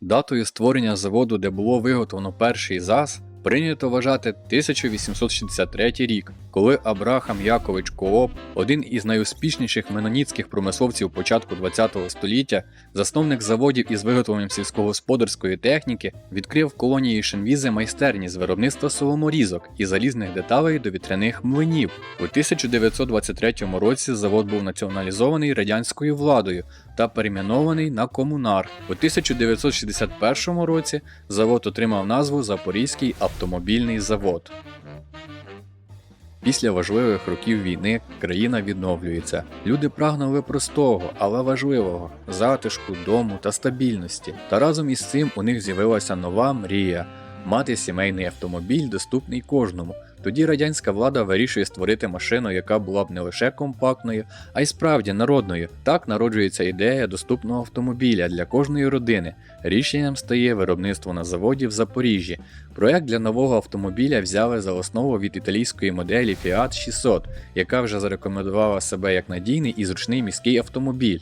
Датою створення заводу, де було виготовлено перший ЗАЗ, прийнято вважати 1863 рік, коли Абрахам Якович Кооп, один із найуспішніших меноніцьких промисловців початку ХХ століття, засновник заводів із виготовленням сільськогосподарської техніки, відкрив в колонії Шенвізи майстерні з виробництва соломорізок і залізних деталей до вітряних млинів. У 1923 році завод був націоналізований радянською владою та перейменований на комунар. У 1961 році завод отримав назву Запорізький автомобільний завод. Після важливих років війни країна відновлюється. Люди прагнули простого, але важливого затишку, дому та стабільності. Та разом із цим у них з'явилася нова мрія мати сімейний автомобіль, доступний кожному. Тоді радянська влада вирішує створити машину, яка була б не лише компактною, а й справді народною. Так народжується ідея доступного автомобіля для кожної родини. Рішенням стає виробництво на заводі в Запоріжжі. Проект для нового автомобіля взяли за основу від італійської моделі Fiat 600, яка вже зарекомендувала себе як надійний і зручний міський автомобіль.